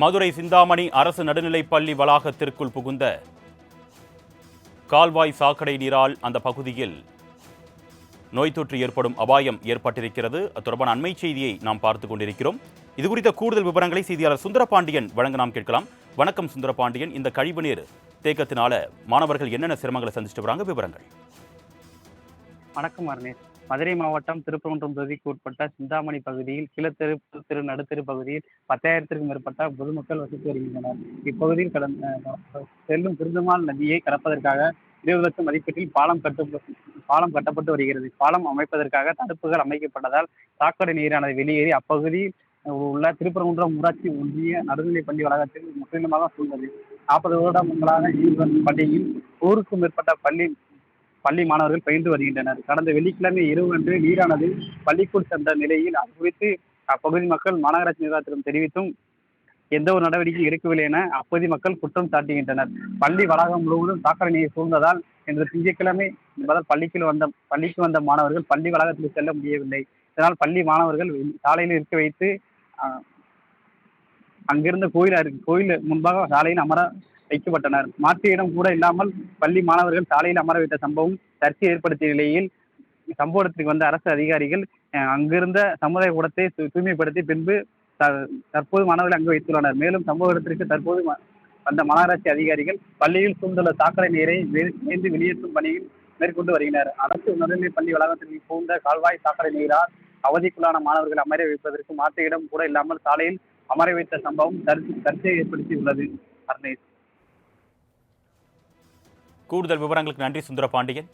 மதுரை சிந்தாமணி அரசு நடுநிலைப்பள்ளி வளாகத்திற்குள் புகுந்த கால்வாய் சாக்கடை நீரால் அந்த பகுதியில் நோய் தொற்று ஏற்படும் அபாயம் ஏற்பட்டிருக்கிறது. அது தொடர்பான அண்மை செய்தியை நாம் பார்த்து கொண்டிருக்கிறோம். இது குறித்த கூடுதல் விவரங்களை செய்தியாளர் சுந்தரபாண்டியன் வழங்க நாம் கேட்கலாம். வணக்கம் சுந்தரபாண்டியன். இந்த கழிவுநீர் தேக்கத்தினால மாணவர்கள் என்னென்ன சிரமங்களை சந்திச்சுட்டு வராங்க? விவரங்கள். வணக்கம் அருணேஷ். மதுரை மாவட்டம் திருப்பரங்குன்றம் தொகுதிக்கு உட்பட்ட சிந்தாமணி பகுதியில் கிழத்தெரு புதுத்தெரு நடுத்தெரு பகுதியில் பத்தாயிரத்திற்கும் மேற்பட்ட பொதுமக்கள் வசித்து வருகின்றனர். இப்பகுதியில் கடந்த செல்லும் திருந்தமால் நதியை கடப்பதற்காக இருபது லட்சம் மதிப்பீட்டில் பாலம் கட்டு பாலம் கட்டப்பட்டு வருகிறது. பாலம் அமைப்பதற்காக தடுப்புகள் அமைக்கப்பட்டதால் சாக்கடை நீரானது வெளியேறி அப்பகுதியில் உள்ள திருப்பரங்குன்றம் ஊராட்சி ஒன்றிய நடுநிலைப் பள்ளி வளாகத்தில் முற்றிலுமாக சூழ்ந்தது. நாற்பது வருடங்களாக இயங்கி பள்ளியில் ஊருக்கும் மேற்பட்ட பள்ளி பள்ளி மாணவர்கள் பயின்று வருகின்றனர். கடந்த வெள்ளிக்கிழமை இரவு நீரானது பள்ளிக்குள் சென்ற நிலையில் அது குறித்து அப்பகுதி மக்கள் மாநகராட்சி நிர்வாகத்திடம் தெரிவித்தும் எந்த ஒரு நடவடிக்கையும் எடுக்கவில்லை என அப்பகுதி மக்கள் குற்றம் சாட்டுகின்றனர். பள்ளி வளாகம் முழுவதும் சாக்கடை நீர் சூழ்ந்ததால் இன்று திங்கட்கிழமை என்பதால் பள்ளிக்கு வந்த பள்ளிக்கு வந்த மாணவர்கள் பள்ளி வளாகத்தில் செல்ல முடியவில்லை. இதனால் பள்ளி மாணவர்கள் சாலையில் இருக்க வைத்து அங்கிருந்த கோயில் கோயில் முன்பாக சாலையில் அமர வைக்கப்பட்டனர். மாற்று இடம் கூட இல்லாமல் பள்ளி மாணவர்கள் சாலையில் அமர வைத்த சம்பவம் சர்ச்சை ஏற்படுத்திய நிலையில் சம்பவத்திற்கு வந்த அரசு அதிகாரிகள் அங்கிருந்த சமுதாய கூடத்தை தூ- தூய்மைப்படுத்தி பின்பு த- தற்போது மாணவர்கள் அங்கு வைத்துள்ளனர். மேலும் சம்பவ இடத்திற்கு தற்போது ம- வந்த மாநகராட்சி அதிகாரிகள் பள்ளியில் சூழ்ந்துள்ள சாக்கடை நீரை வெ- மேய்ந்து வெளியேற்றும் பணியில் மேற்கொண்டு வருகின்றனர் அரசு நடுநிலை பள்ளி வளாகத்தில் பூந்த கால்வாய் சாக்கடை நீரால் அவதிக்குள்ளான மாணவர்கள் அமர வைப்பதற்கு மாற்று இடம் கூட இல்லாமல் சாலையில் அமர வைத்த சம்பவம் சர்ச்சை சர்ச்சையை ஏற்படுத்தியுள்ளது. அர்ணேஷ். கூடுதல் விவரங்களுக்கு நன்றி சுந்தரபாண்டியன்.